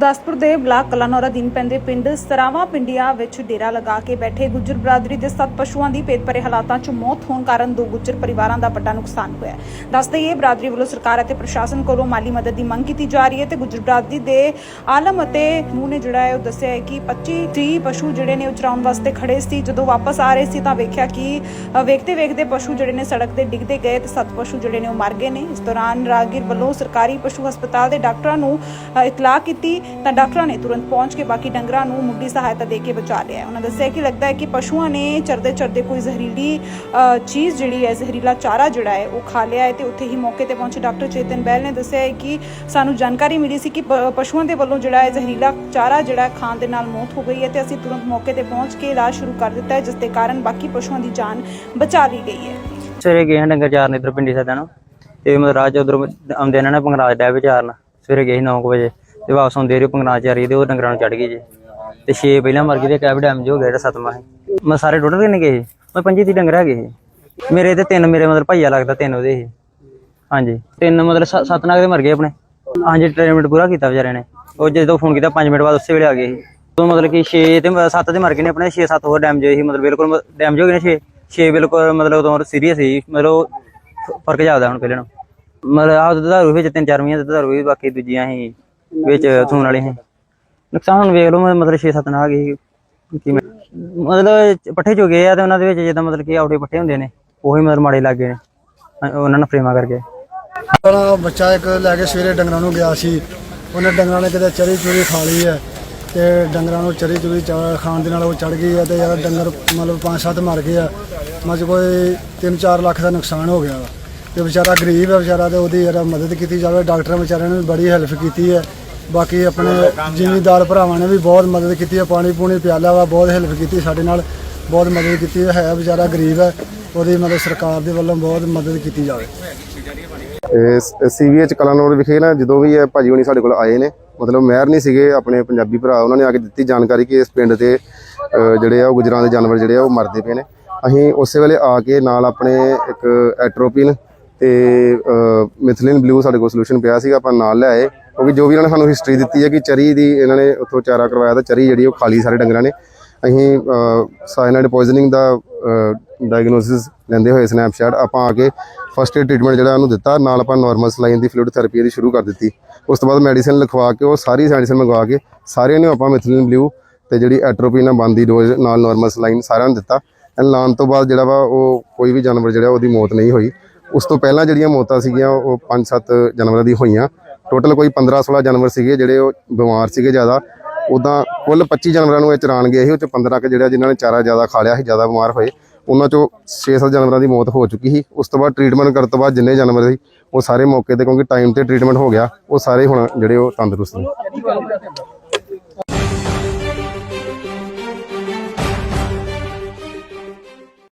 ਗੁਰਦਾਸਪੁਰ ਦੇ ਬਲਾਕ ਕਲਾਨੌਰ ਅਧੀਨ ਪੈਂਦੇ ਪਿੰਡ ਸਰਾਵਾ ਪਿੰਡੀਆਂ ਵਿੱਚ ਡੇਰਾ ਲਗਾ ਕੇ ਬੈਠੇ ਗੁੱਜਰ ਬਰਾਦਰੀ ਦੇ ਸੱਤ ਪਸ਼ੂਆਂ ਦੀ ਭੇਦ ਭਰੇ ਹਾਲਾਤਾਂ 'ਚ ਮੌਤ ਹੋਣ ਕਾਰਨ ਦੋ ਗੁੱਜਰ ਪਰਿਵਾਰਾਂ ਦਾ ਵੱਡਾ ਨੁਕਸਾਨ ਹੋਇਆ ਦੱਸਦੇ ਇਹ ਬਰਾਦਰੀ ਵੱਲੋਂ ਸਰਕਾਰ ਅਤੇ ਪ੍ਰਸ਼ਾਸਨ ਕੋਲੋਂ ਮਾਲੀ ਮਦਦ ਦੀ ਮੰਗ ਕੀਤੀ ਜਾ ਰਹੀ ਹੈ ਤੇ ਗੁੱਜਰ ਬਰਾਦਰੀ ਦੇ ਆਲਮ ਅਤੇ ਸਮੂਹ ਨੇ ਜਿਹੜਾ ਹੈ ਉਹ ਦੱਸਿਆ ਹੈ ਕਿ 25 30 ਪਸ਼ੂ ਜਿਹੜੇ ਨੇ ਉਹ ਵਾਸਤੇ ਖੜੇ ਸੀ। ਜਦੋਂ ਵਾਪਸ ਆ ਰਹੇ ਸੀ ਤਾਂ ਵੇਖਿਆ ਕਿ ਵੇਖਦੇ ਵੇਖਦੇ ਪਸ਼ੂ ਜਿਹੜੇ ਨੇ ਸੜਕ ਤੇ ਡਿੱਗਦੇ ਗਏ ਤੇ ਸੱਤ ਪਸ਼ੂ ਜਿਹੜੇ ਨੇ ਉਹ ਮਰ ਗਏ ਨੇ। ਇਸ ਦੌਰਾਨ ਰਾਗੀਰ ਵੱਲੋਂ ਸਰਕਾਰੀ ਪਸ਼ੂ ਹਸਪਤਾਲ ਦੇ ਡਾਕਟਰਾਂ ਨੂੰ ਇਤਲਾਹ ਕੀਤੀ। ਤਾਂ ਡਾਕਟਰਾਂ ਨੇ ਤੁਰੰਤ ਪਹੁੰਚ ਕੇ ਬਾਕੀ ਡੰਗਰਾਂ ਨੂੰ ਮੁੱਢਲੀ ਸਹਾਇਤਾ ਦੇ ਕੇ ਬਚਾ ਲਿਆ ਉਹਨਾਂ ਦੱਸਿਆ ਕਿ ਲੱਗਦਾ ਹੈ ਕਿ ਪਸ਼ੂਆਂ ਨੇ ਚਰਦੇ ਚਰਦੇ ਕੋਈ ਜ਼ਹਿਰੀਲੀ ਚੀਜ਼ ਜਿਹੜੀ ਹੈ, ਜ਼ਹਿਰੀਲਾ ਚਾਰਾ ਜਿਹੜਾ ਹੈ, ਉਹ ਖਾ ਲਿਆ ਹੈ ਤੇ ਉੱਥੇ ਹੀ ਮੌਕੇ ਤੇ ਪਹੁੰਚੇ ਡਾਕਟਰ ਚੇਤਨ ਬੈਲ ਨੇ ਦੱਸਿਆ ਹੈ ਕਿ ਸਾਨੂੰ ਜਾਣਕਾਰੀ ਮਿਲੀ ਸੀ ਕਿ ਪਸ਼ੂਆਂ ਦੇ ਵੱਲੋਂ ਜਿਹੜਾ ਹੈ, ਜ਼ਹਿਰੀਲਾ ਚਾਰਾ ਜਿਹੜਾ ਖਾਣ ਦੇ ਨਾਲ ਮੌਤ ਹੋ ਗਈ ਹੈ ਤੇ ਅਸੀਂ ਤੁਰੰਤ ਮੌਕੇ ਤੇ ਪਹੁੰਚ ਕੇ ਇਲਾਜ ਸ਼ੁਰੂ ਕਰ ਦਿੱਤਾ ਹੈ, ਜਿਸ ਦੇ ਕਾਰਨ ਬਾਕੀ ਪਸ਼ੂਆਂ ਦੀ ਜਾਨ ਬਚਾ ਲਈ ਗਈ ਹੈ। ਸਵੇਰੇ ਗਏ ਡੰਗਰ ਚਾਰਨ ਇਧਰ ਪਿੰਡੀ ਸਾਡਾ ਨੂੰ ਤੇ ਮਤਲਬ ਰਾਜ ਉਧਰ ਆਉਂਦੇ ਇਹਨਾਂ ਨੇ ਪੰਗਰਾਜ ਡੈ ਵਿੱਚ ਸਵੇਰੇ ਗਏ 9 ਵਜੇ। ਤੇ ਵਾਪਸ ਆਉਂਦੇ ਰਹੇ ਪੰਗਨਾਚਾਰੀ ਤੇ ਉਹ ਡੰਗਰਾਂ ਨੂੰ ਚੜ ਗਏ ਜੀ। ਤੇ 6 ਪਹਿਲਾਂ ਮਰ ਗਏ ਤੇ ਕੈਬ ਡੈਮੇਜ ਹੋ ਗਿਆ ਜਿਹੜਾ ਸਤਮਾ ਹੈ ਮੈਂ ਸਾਰੇ ਟੋਟਲ ਕਿੰਨੇ ਗਏ ਸੀ? ਮੈਂ 25 30 ਡੰਗਰ ਹੈਗੇ ਸੀ ਮੇਰੇ ਤੇ ਤਿੰਨ, ਮੇਰੇ ਮਤਲਬ ਭਈਆ ਲੱਗਦਾ ਤਿੰਨ ਉਹਦੇ ਸੀ ਹਾਂਜੀ। ਤਿੰਨ ਮਤਲਬ ਸੱਤ ਨਾਗ ਦੇ ਮਰ ਗਏ ਆਪਣੇ। ਹਾਂਜੀ ਟ੍ਰੀਟਮੈਂਟ ਪੂਰਾ ਕੀਤਾ ਵਿਚਾਰੇ ਨੇ। ਉਹ ਜਦੋਂ ਫੋਨ ਕੀਤਾ 5 ਮਿੰਟ ਬਾਅਦ ਉਸੇ ਵੇਲੇ ਆ ਗਏ ਸੀ ਉਹ ਮਤਲਬ ਕਿ 6 ਤੇ 7 ਤੇ ਮਰ ਗਏ ਨੇ ਆਪਣੇ 6 7 ਹੋਰ ਡੈਮੇਜ ਹੋਏ ਸੀ। ਮਤਲਬ ਬਿਲਕੁਲ ਡੈਮੇਜ ਹੋ ਗਏ ਨੇ 6 6 ਬਿਲਕੁਲ ਮਤਲਬ ਉਦੋਂ ਸੀਰੀਅਸ ਸੀ। ਮਤਲਬ ਫ਼ਰਕ ਜ਼ਿਆਦਾ ਹੁਣ ਪਹਿਲਾਂ ਨਾਲੋਂ। ਮਤਲਬ ਆਹ ਦੁਧਾਰੂ ਵਿੱਚ ਤਿੰਨ ਚਾਰ ਮਹੀਨੇ ਦੁਧਾਰੂ ਵੀ ਬਾਕੀ ਦੂਜੀਆਂ ਹੀ ਵਿੱਚ ਥੂਣ ਵਾਲੀ ਸੀ। ਨੁਕਸਾਨ ਹੁਣ ਵੇਖ ਲਓ ਮਤਲਬ 6 7 ਨਾਗ ਹੀ ਕੀ ਮਤਲਬ ਪੱਠੇ ਚੋ ਗਏ ਆ ਤੇ ਉਹਨਾਂ ਦੇ ਵਿੱਚ ਜਿੱਦਾਂ ਮਤਲਬ ਕਿ ਆਉੜੇ ਪੱਠੇ ਹੁੰਦੇ ਨੇ, ਉਹੀ ਮਤਲਬ ਮਾੜੇ ਲੱਗੇ ਨੇ। ਉਹਨਾਂ ਨੂੰ ਫਰੇਮਾ ਕਰਕੇ। ਆਪਣਾ ਬੱਚਾ ਇੱਕ ਲੈ ਕੇ ਸਵੇਰੇ ਡੰਗਰਾਂ ਨੂੰ ਗਿਆ ਸੀ। ਉਹਨੇ ਡੰਗਰਾਂ ਨੇ ਕਿਤੇ ਚਰੀ ਚੂਰੀ ਖਾ ਲਈ ਹੈ ਤੇ ਡੰਗਰਾਂ ਨੂੰ ਚਰੀ ਚੂਰੀ ਖਾਣ ਦੇ ਨਾਲ ਉਹ ਚੜ ਗਈ ਹੈ ਤੇ ਯਾਰ ਡੰਗਰ ਮਤਲਬ ਪੰਜ ਸੱਤ ਮਰ ਗਏ ਆ। ਮਤਲਬ ਕੋਈ 3-4 ਲੱਖ ਦਾ ਨੁਕਸਾਨ ਹੋ ਗਿਆ ਵਾ। ਤੇ ਵਿਚਾਰਾ ਗਰੀਬ ਹੈ ਵਿਚਾਰਾ ਤੇ ਉਹਦੀ ਯਾਰ ਮਦਦ ਕੀਤੀ ਜਾਵੇ। ਡਾਕਟਰਾਂ ਵਿਚਾਰਿਆਂ ਨੇ ਬੜੀ ਹੈਲਪ ਕੀਤੀ ਹੈ। ਬਾਕੀ ਆਪਣੇ ਜ਼ਿਮੀਂਦਾਰ ਭਰਾਵਾਂ ਨੇ ਵੀ ਬਹੁਤ ਮਦਦ ਕੀਤੀ ਹੈ ਪਾਣੀ ਪੂਣੀ ਪਿਆਲਾ ਵਾ, ਬਹੁਤ ਹੈਲਪ ਕੀਤੀ ਸਾਡੇ ਨਾਲ, ਬਹੁਤ ਮਦਦ ਕੀਤੀ ਹੈ ਵਿਚਾਰਾ ਗਰੀਬ ਹੈ ਉਹਦੀ ਮਦਦ ਸਰਕਾਰ ਦੇ ਵੱਲੋਂ ਬਹੁਤ ਮਦਦ ਕੀਤੀ ਜਾਵੇ। ਸੀਵੀਐਚ ਕਲਾਨੌਰ ਵਿਖੇ ਨਾ ਜਦੋਂ ਵੀ ਇਹ ਭਾਜੀ ਹੋਣੀ ਸਾਡੇ ਕੋਲ ਆਏ ਨੇ, ਮਤਲਬ ਮਹਿਰ ਨਹੀਂ ਸੀਗੇ, ਆਪਣੇ ਪੰਜਾਬੀ ਭਰਾ ਉਹਨਾਂ ਨੇ ਆ ਕੇ ਦਿੱਤੀ ਜਾਣਕਾਰੀ ਕਿ ਇਸ ਪਿੰਡ ਤੇ ਜਿਹੜੇ ਆ ਉਹ ਗੁਜਰਾਂ ਦੇ ਜਾਨਵਰ ਜਿਹੜੇ ਆ ਉਹ ਮਰਦੇ ਪਏ ਨੇ। ਅਸੀਂ ਉਸੇ ਵੇਲੇ ਆ ਕੇ ਨਾਲ ਆਪਣੇ ਇੱਕ ਐਟਰੋਪਿਨ ਤੇ ਮਿਥਲਿਨ ਬਲੂ ਸਾਡੇ ਕੋਲ ਸੋਲੂਸ਼ਨ ਪਿਆ ਸੀਗਾ, ਆਪਾਂ ਨਾਲ ਲਿਆਏ ਕਿਉਂਕਿ ਜੋ ਵੀ ਇਹਨਾਂ ਨੇ ਸਾਨੂੰ ਹਿਸਟਰੀ ਦਿੱਤੀ ਹੈ ਕਿ ਚਰੀ ਦੀ ਇਹਨਾਂ ਨੇ ਉੱਥੋਂ ਚਾਰਾ ਕਰਵਾਇਆ ਤਾਂ ਚਰੀ ਜਿਹੜੀ ਉਹ ਖਾਲੀ ਸਾਰੇ ਡੰਗਰਾਂ ਨੇ। ਅਸੀਂ ਸਾਇਨਾਈਡ ਪੋਇਜ਼ਨਿੰਗ ਦਾ ਡਾਇਗਨੋਸਿਸ ਲੈਂਦੇ ਹੋਏ ਸਨੈਪਸ਼ਾਟ ਆਪਾਂ ਆ ਕੇ ਫਸਟ ਏਡ ਟ੍ਰੀਟਮੈਂਟ ਜਿਹੜਾ ਉਹਨੂੰ ਦਿੱਤਾ, ਨਾਲ ਆਪਾਂ ਨਾਰਮਲ ਸਲਾਈਨ ਦੀ ਫਲੂਇਡ ਥੈਰੇਪੀ ਇਹਦੀ ਸ਼ੁਰੂ ਕਰ ਦਿੱਤੀ। ਉਸ ਤੋਂ ਬਾਅਦ ਮੈਡੀਸਿਨ ਲਿਖਵਾ ਕੇ ਉਹ ਸਾਰੀ ਮੈਡੀਸਿਨ ਮੰਗਵਾ ਕੇ ਸਾਰਿਆਂ ਨੂੰ ਆਪਾਂ ਮਿਥਿਲਿਨ ਬਲੂ ਤੇ ਜਿਹੜੀ ਐਟਰੋਪਿਨ ਨਾਲ ਬੰਦੀ ਡੋਜ਼ ਨਾਲ ਨਾਰਮਲ ਸਲਾਈਨ ਸਾਰਿਆਂ ਨੂੰ ਦਿੱਤਾ। ਐਂ ਲਾਉਣ ਤੋਂ ਬਾਅਦ ਜਿਹੜਾ ਵਾ ਉਹ ਕੋਈ ਵੀ ਜਾਨਵਰ ਜਿਹੜਾ ਉਹਦੀ ਮੌਤ ਨਹੀਂ ਹੋਈ। ਉਸ ਤੋਂ ਪਹਿਲਾਂ ਜਿਹੜੀਆਂ ਮੌਤਾਂ ਸੀਗੀਆਂ, ਉਹ 5-7 ਜਾਨਵਰਾਂ ਦੀ ਹੋਈਆਂ। ਟੋਟਲ ਕੋਈ 15-16 ਜਾਨਵਰ ਸੀਗੇ ਜਿਹੜੇ ਉਹ ਬਿਮਾਰ ਸੀਗੇ ਜ਼ਿਆਦਾ। ਉਦਾਂ ਕੁੱਲ 25 ਜਾਨਵਰਾਂ ਨੂੰ ਇਹ ਚਰਾਣ ਗਏ ਸੀ ਉਹ ਚ 15 ਕੁ ਜਿਹੜਾ ਜਿਨ੍ਹਾਂ ਨੇ ਚਾਰਾ ਜ਼ਿਆਦਾ ਖਾ ਲਿਆ ਸੀ, ਜ਼ਿਆਦਾ ਬਿਮਾਰ ਹੋਏ। ਉਹਨਾਂ ਚੋਂ 6-7 ਜਾਨਵਰਾਂ ਦੀ ਮੌਤ ਹੋ ਚੁੱਕੀ ਸੀ। ਉਸ ਤੋਂ ਬਾਅਦ ਟ੍ਰੀਟਮੈਂਟ ਕਰਨ ਤੋਂ ਬਾਅਦ ਜਿੰਨੇ ਜਾਨਵਰ ਸੀ, ਉਹ ਸਾਰੇ ਮੌਕੇ ਤੇ ਕਿਉਂਕਿ ਟਾਈਮ ਤੇ ਟ੍ਰੀਟਮੈਂਟ ਹੋ ਗਿਆ, ਉਹ ਸਾਰੇ ਹੁਣ ਜਿਹੜੇ ਉਹ ਤੰਦਰੁਸਤ ਨੇ।